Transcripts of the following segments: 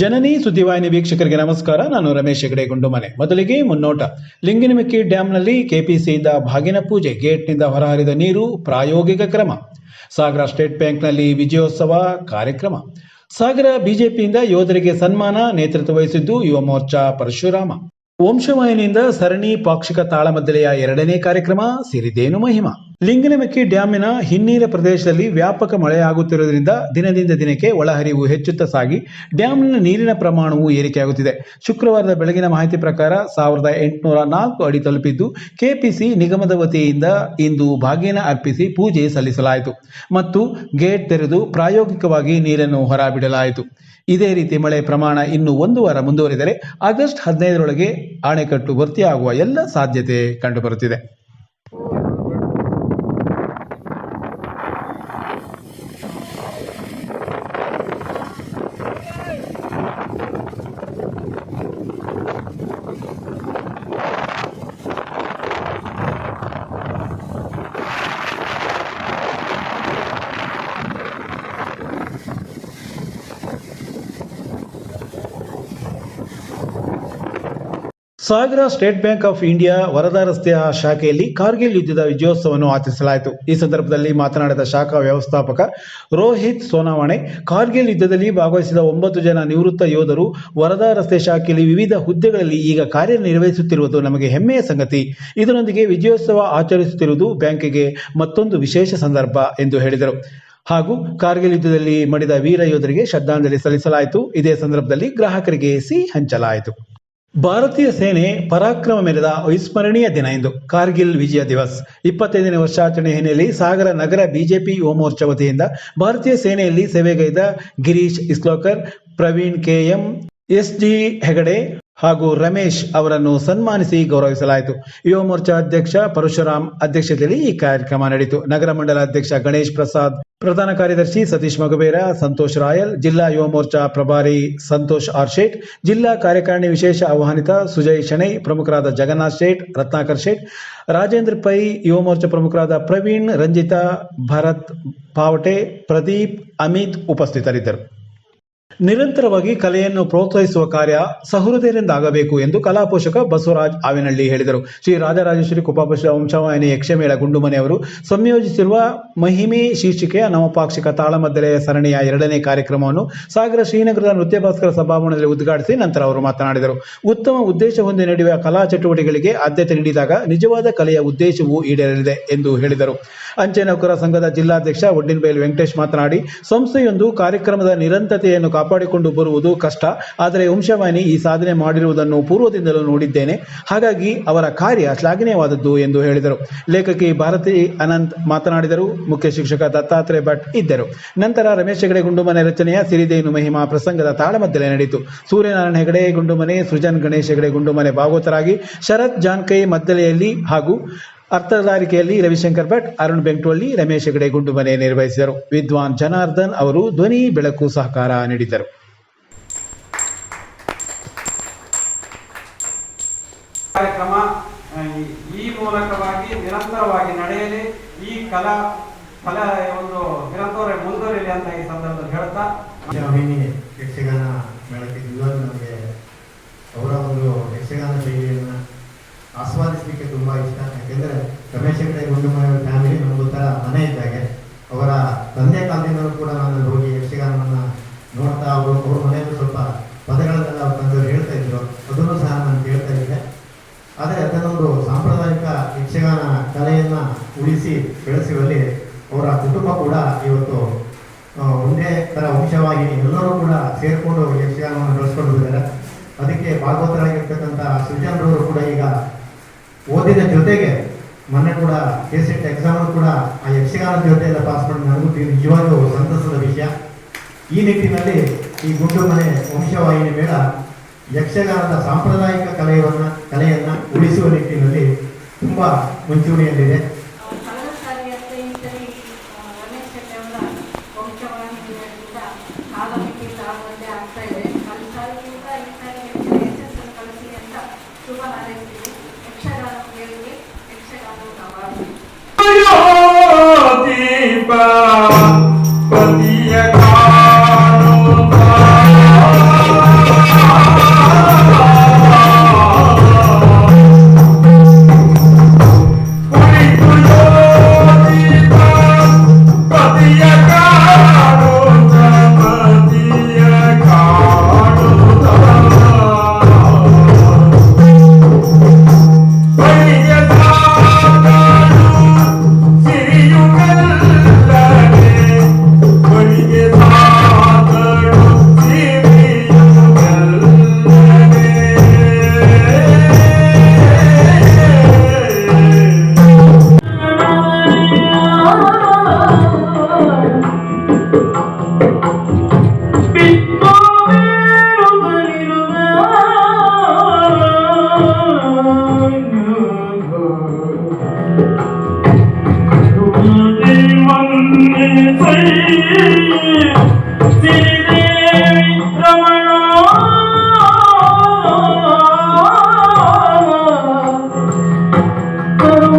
ಜನನಿ ಸುದ್ದಿವಾಹಿನಿ ವೀಕ್ಷಕರಿಗೆ ನಮಸ್ಕಾರ. ನಾನು ರಮೇಶ್ ಹೆಗಡೆ ಗುಂಡುಮನೆ ಮೊದಲಿಗೆ ಮುನ್ನೋಟ. ಲಿಂಗಿನಮಿಕ್ಕಿ ಡ್ಯಾಂನಲ್ಲಿ ಕೆಪಿಸಿಯಿಂದ ಭಾಗಿನ ಪೂಜೆ, ಗೇಟ್ನಿಂದ ಹೊರಹರಿದ ನೀರು ಪ್ರಾಯೋಗಿಕ ಕ್ರಮ. ಸಾಗರ ಸ್ಟೇಟ್ ಬ್ಯಾಂಕ್ನಲ್ಲಿ ವಿಜಯೋತ್ಸವ ಕಾರ್ಯಕ್ರಮ. ಸಾಗರ ಬಿಜೆಪಿಯಿಂದ ಯೋಧರಿಗೆ ಸನ್ಮಾನ ನೇತೃತ್ವ ವಹಿಸಿದ್ದು ಯುವ ಮೋರ್ಚಾ ಪರಶುರಾಮ. ವಂಶವಾಹಿನಿಯಿಂದ ಸರಣಿ ಪಾಕ್ಷಿಕ ತಾಳಮದ್ದಲೆಯ ಎರಡನೇ ಕಾರ್ಯಕ್ರಮ ಸಿರಿದೇನು ಮಹಿಮಾ. ಲಿಂಗನಮಕ್ಕಿ ಡ್ಯಾಮಿನ ಹಿನ್ನೀರ ಪ್ರದೇಶದಲ್ಲಿ ವ್ಯಾಪಕ ಮಳೆಯಾಗುತ್ತಿರುವುದರಿಂದ ದಿನದಿಂದ ದಿನಕ್ಕೆ ಒಳಹರಿವು ಹೆಚ್ಚುತ್ತಾ ಸಾಗಿ ಡ್ಯಾಮ್ನ ನೀರಿನ ಪ್ರಮಾಣವು ಏರಿಕೆಯಾಗುತ್ತಿದೆ. ಶುಕ್ರವಾರದ ಬೆಳಗಿನ ಮಾಹಿತಿ ಪ್ರಕಾರ ಸಾವಿರದ ಎಂಟುನೂರ ನಾಲ್ಕು ಅಡಿ ತಲುಪಿದ್ದು ಕೆಪಿಸಿ ನಿಗಮದ ವತಿಯಿಂದ ಇಂದು ಭಾಗ್ಯನ ಅರ್ಪಿಸಿ ಪೂಜೆ ಸಲ್ಲಿಸಲಾಯಿತು. ಮತ್ತು ಗೇಟ್ ತೆರೆದು ಪ್ರಾಯೋಗಿಕವಾಗಿ ನೀರನ್ನು ಹೊರಬಿಡಲಾಯಿತು. ಇದೇ ರೀತಿ ಮಳೆ ಪ್ರಮಾಣ ಇನ್ನು ಒಂದು ವಾರ ಮುಂದುವರಿದರೆ ಆಗಸ್ಟ್ ಹದಿನೈದರೊಳಗೆ ಅಣೆಕಟ್ಟು ಭರ್ತಿಯಾಗುವ ಎಲ್ಲ ಸಾಧ್ಯತೆ ಕಂಡುಬರುತ್ತಿದೆ. Sagar State Bank of India Varada ರಸ್ತೆಯ ಶಾಖೆಯಲ್ಲಿ ಕಾರ್ಗಿಲ್ ಯುದ್ಧದ ವಿಜಯೋತ್ಸವವನ್ನು ಆಚರಿಸಲಾಯಿತು. ಈ ಸಂದರ್ಭದಲ್ಲಿ ಮಾತನಾಡಿದ ಶಾಖಾ ವ್ಯವಸ್ಥಾಪಕ ರೋಹಿತ್ ಸೋನಾವಣೆ, ಕಾರ್ಗಿಲ್ ಯುದ್ಧದಲ್ಲಿ ಭಾಗವಹಿಸಿದ ಒಂಬತ್ತು ಜನ ನಿವೃತ್ತ ಯೋಧರು ವರದಾ ರಸ್ತೆ ಶಾಖೆಯಲ್ಲಿ ವಿವಿಧ ಹುದ್ದೆಗಳಲ್ಲಿ ಈಗ ಕಾರ್ಯನಿರ್ವಹಿಸುತ್ತಿರುವುದು ನಮಗೆ ಹೆಮ್ಮೆಯ ಸಂಗತಿ. ಇದರೊಂದಿಗೆ ವಿಜಯೋತ್ಸವ ಆಚರಿಸುತ್ತಿರುವುದು ಬ್ಯಾಂಕಿಗೆ ಮತ್ತೊಂದು ವಿಶೇಷ ಸಂದರ್ಭ ಎಂದು ಹೇಳಿದರು. ಹಾಗೂ ಕಾರ್ಗಿಲ್ ಯುದ್ಧದಲ್ಲಿ ಮಡಿದ ವೀರ ಯೋಧರಿಗೆ ಶ್ರದ್ಧಾಂಜಲಿ ಸಲ್ಲಿಸಲಾಯಿತು. ಇದೇ ಸಂದರ್ಭದಲ್ಲಿ ಗ್ರಾಹಕರಿಗೆ ಸಿಹಿ ಹಂಚಲಾಯಿತು. ಭಾರತೀಯ ಸೇನೆ ಪರಾಕ್ರಮ ಮೆರೆದ ಅವಿಸ್ಮರಣೀಯ ದಿನ ಇಂದು. ಕಾರ್ಗಿಲ್ ವಿಜಯ ದಿವಸ್. ಇಪ್ಪತ್ತೈದನೇ ವರ್ಷಾಚರಣೆ ಹಿನ್ನೆಲೆಯಲ್ಲಿ ಸಾಗರ ನಗರ ಬಿಜೆಪಿ ಯುವ ಮೋರ್ಚಾ ವತಿಯಿಂದ ಭಾರತೀಯ ಸೇನೆಯಲ್ಲಿ ಸೇವೆಗೈದ Girish Islokar, Praveen K M S G Hegde ಹಾಗೂ ರಮೇಶ್ ಅವರನ್ನು ಸನ್ಮಾನಿಸಿ ಗೌರವಿಸಲಾಯಿತು. ಯುವ ಮೋರ್ಚಾ ಅಧ್ಯಕ್ಷ ಪರಶುರಾಮ್ ಅಧ್ಯಕ್ಷತೆಯಲ್ಲಿ ಈ ಕಾರ್ಯಕ್ರಮ ನಡೆಯಿತು. ನಗರ ಮಂಡಲ ಅಧ್ಯಕ್ಷ ಗಣೇಶ್ ಪ್ರಸಾದ್, ಪ್ರಧಾನ ಕಾರ್ಯದರ್ಶಿ ಸತೀಶ್ ಮಗಬೇರ, ಸಂತೋಷ್ ರಾಯಲ್, ಜಿಲ್ಲಾ ಯುವ ಮೋರ್ಚಾ ಪ್ರಭಾರಿ ಸಂತೋಷ್ ಆರ್ ಶೇಟ್, ಜಿಲ್ಲಾ ಕಾರ್ಯಕಾರಿಣಿ ವಿಶೇಷ ಆಹ್ವಾನಿತ ಸುಜಯ್ ಶೆಣೈ, ಪ್ರಮುಖರಾದ ಜಗನ್ನಾಥ್ ಶೇಟ್, ರತ್ನಾಕರ್ ಶೇಟ್, ರಾಜೇಂದ್ರ ಪೈ, ಯುವ ಮೋರ್ಚಾ ಪ್ರಮುಖರಾದ ಪ್ರವೀಣ್, ರಂಜಿತಾ, ಭರತ್ ಪಾವಟೆ, ಪ್ರದೀಪ್, ಅಮಿತ್ ಉಪಸ್ಥಿತರಿದ್ದರು. ನಿರಂತರವಾಗಿ ಕಲೆಯನ್ನು ಪ್ರೋತ್ಸಾಹಿಸುವ ಕಾರ್ಯ ಸಹೃದಯರಿಂದ ಆಗಬೇಕು ಎಂದು ಕಲಾ ಪೋಷಕ ಬಸವರಾಜ್ ಆವಿನಹಳ್ಳಿ ಹೇಳಿದರು. ಶ್ರೀ ರಾಜರಾಜೇಶ್ವರಿ ಕುಪಾಪಶ ವಂಶವಾಹಿನಿ ಯಕ್ಷಮೇಳ ಗುಂಡುಮನೆ ಅವರು ಸಂಯೋಜಿಸಿರುವ ಮಹಿಮೆ ಶೀರ್ಷಿಕೆಯ ನವಪಾಕ್ಷಿಕ ತಾಳಮದ್ದಲೆಯ ಸರಣಿಯ ಎರಡನೇ ಕಾರ್ಯಕ್ರಮವನ್ನು ಸಾಗರ ಶ್ರೀನಗರದ ನೃತ್ಯ ಭಾಸ್ಕರ ಸಭಾಭವನದಲ್ಲಿ ಉದ್ಘಾಟಿಸಿ ನಂತರ ಅವರು ಮಾತನಾಡಿದರು. ಉತ್ತಮ ಉದ್ದೇಶ ಹೊಂದಿ ನಡೆಯುವ ಕಲಾ ಚಟುವಟಿಕೆಗಳಿಗೆ ಆದ್ಯತೆ ನೀಡಿದಾಗ ನಿಜವಾದ ಕಲೆಯ ಉದ್ದೇಶವೂ ಈಡೇರಲಿದೆ ಎಂದು ಹೇಳಿದರು. ಅಂಚೆ ನೌಕರ ಸಂಘದ ಜಿಲ್ಲಾಧ್ಯಕ್ಷ ಒಡ್ಡಿನಬೈಲ್ ವೆಂಕಟೇಶ್ ಮಾತನಾಡಿ, ಸಂಸ್ಥೆಯೊಂದು ಕಾರ್ಯಕ್ರಮದ ನಿರಂತರತೆಯನ್ನು ಕಾಪಾಡಿಕೊಂಡು ಬರುವುದು ಕಷ್ಟ. ಆದರೆ ವಂಶವಾಹಿನಿ ಈ ಸಾಧನೆ ಮಾಡಿರುವುದನ್ನು ಪೂರ್ವದಿಂದಲೂ ನೋಡಿದ್ದೇನೆ. ಹಾಗಾಗಿ ಅವರ ಕಾರ್ಯ ಶ್ಲಾಘನೀಯವಾದದ್ದು ಎಂದು ಹೇಳಿದರು. ಲೇಖಕಿ ಭಾರತಿ ಅನಂತ್ ಮಾತನಾಡಿದರು. ಮುಖ್ಯ ಶಿಕ್ಷಕ ದತ್ತಾತ್ರೇಯ ಭಟ್ ಇದ್ದರು. ನಂತರ ರಮೇಶ್ ಹೆಗಡೆ ಗುಂಡುಮನೆ ರಚನೆಯ ಸಿರಿದೇನು ಮಹಿಮಾ ಪ್ರಸಂಗದ ತಾಳಮದ್ದಲೆ ನಡೆಯಿತು. ಸೂರ್ಯನಾರಾಯಣ ಹೆಗಡೆ ಗುಂಡುಮನೆ, ಸೃಜನ್ ಗಣೇಶ್ ಹೆಗಡೆ ಗುಂಡುಮನೆ ಭಾಗವತರಾಗಿ ಶರತ್ ಜಾನ್ಕೈ ಮದ್ದಲೆಯಲ್ಲಿ ಹಾಗೂ ಅರ್ಥಧಾರಿಕೆಯಲ್ಲಿ ರವಿಶಂಕರ್ ಭಟ್ ಅರುಣ್ ಬೆಂಕೋಳ್ಳಿ ರಮೇಶ್ ಹೆಗಡೆ ಗುಂಡುಮನೆ ನಿರ್ವಹಿಸಿದರು. ವಿದ್ವಾನ್ ಜನಾರ್ದನ್ ಅವರು ಧ್ವನಿ ಬೆಳಕು ಸಹಕಾರ ನೀಡಿದರು ಕಾರ್ಯಕ್ರಮ ಈ- ಮೂಲಕವಾಗಿ ನಿರಂತರವಾಗಿ ನಡೆಯಲಿ. ಈ ಕಲಾ ಕಲಾ ಒಂದು ನಿರಂತರ ಮುಂದುವರಿಯಲಿ ಅಂತ ಈ ಸಂದರ್ಭದಲ್ಲಿ ಹೇಳ್ತಾ. ಯಕ್ಷಗಾನ ಮೇಳಕ್ಕೆ ನಿಜವಾಗ್ಲೂ ನಮಗೆ ಅವರ ಒಂದು ಯಕ್ಷಗಾನ ಶೈಲಿಯನ್ನು ಆಸ್ವಾದಿಸಲಿಕ್ಕೆ ತುಂಬ ಇಷ್ಟ. ಯಾಕೆಂದರೆ ರಮೇಶ್ ಹೆಗಡೆ ಗುಂಡುಮನೆ ಫ್ಯಾಮಿಲಿ ನಮಗೊಂಥರ ಮನೆ ಇದ್ದಾಗೆ ಅವರ ತಂದೆ ಕಾಲದಿಂದಲೂ ಕೂಡ ನಾನು ಹೋಗಿ ಯಕ್ಷಗಾನವನ್ನು ನೋಡ್ತಾ ಅವರು ಅವ್ರ ಮನೆಯಲ್ಲೂ ಸ್ವಲ್ಪ ಪದಗಳನ್ನೆಲ್ಲ ಅವ್ರು ತಂದವರು ಹೇಳ್ತಾ ಇದ್ರು. ಅದನ್ನು ಸಹ ನಾನು ಕೇಳ್ತಾ ಇದ್ದೆ. ಆದರೆ ಅದನ್ನೊಂದು ಸಾಂಪ್ರದಾಯಿಕ ಯಕ್ಷಗಾನ ಕಲೆಯನ್ನು ಉಳಿಸಿ ಬೆಳೆಸುವಲ್ಲಿ ಅವರ ಕುಟುಂಬ ಕೂಡ ಇವತ್ತು ಒಂದೇ ಥರ ವಂಶವಾಗಿ ಎಲ್ಲರೂ ಕೂಡ ಸೇರಿಕೊಂಡು ಯಕ್ಷಗಾನವನ್ನು ಬೆಳೆಸ್ಕೊಂಡು ಹೋಗಿದ್ದಾರೆ ಅದಕ್ಕೆ ಭಾಗವತರಾಗಿರ್ತಕ್ಕಂಥ ಸೃಜನರವರು ಕೂಡ ಈಗ ಜೊತೆಗೆ ಮೊನ್ನೆ ಕೂಡ ಕೆ ಟಿ ಎಕ್ಸಾಮ್ ಕೂಡ ಆ ಯಕ್ಷಗಾನ ಜೊತೆ ಪಾಸ್ ಮಾಡಿ ನನಗೂ ಇದು ನಿಜವಾಗ್ಲೂ ಸಂತಸದ ವಿಷಯ. ಈ ನಿಟ್ಟಿನಲ್ಲಿ ಈ ಗುಂಡು ಮನೆ ವಂಶವಾಹಿನಿ ಮೇಳ ಯಕ್ಷಗಾನದ ಸಾಂಪ್ರದಾಯಿಕ ಕಲೆಯನ್ನ ಕಲೆಯನ್ನ ಉಳಿಸುವ ನಿಟ್ಟಿನಲ್ಲಿ ತುಂಬಾ ಮುಂಚೂಣಿಯಲ್ಲಿದೆ.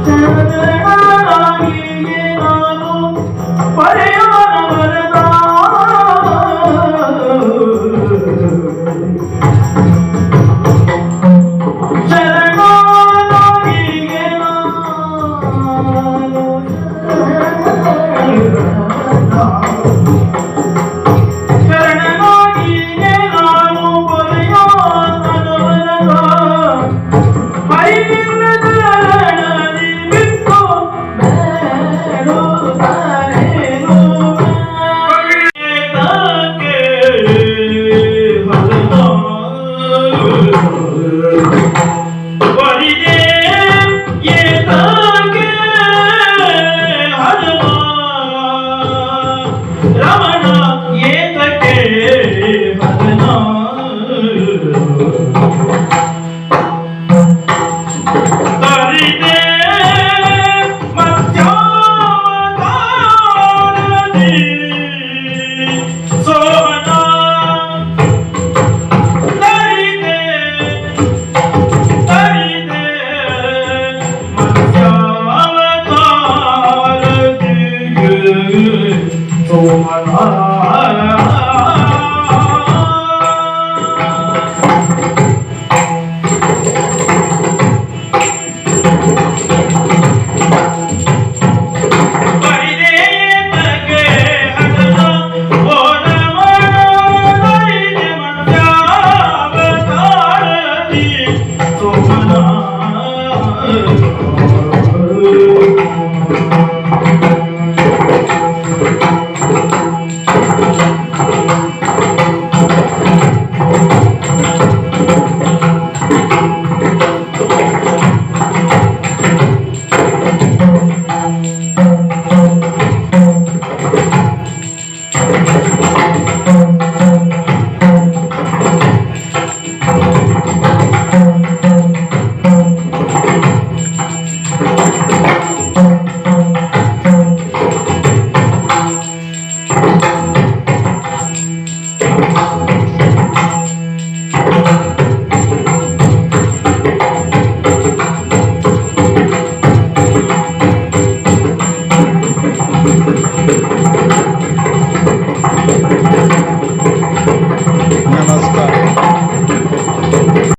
Thank you.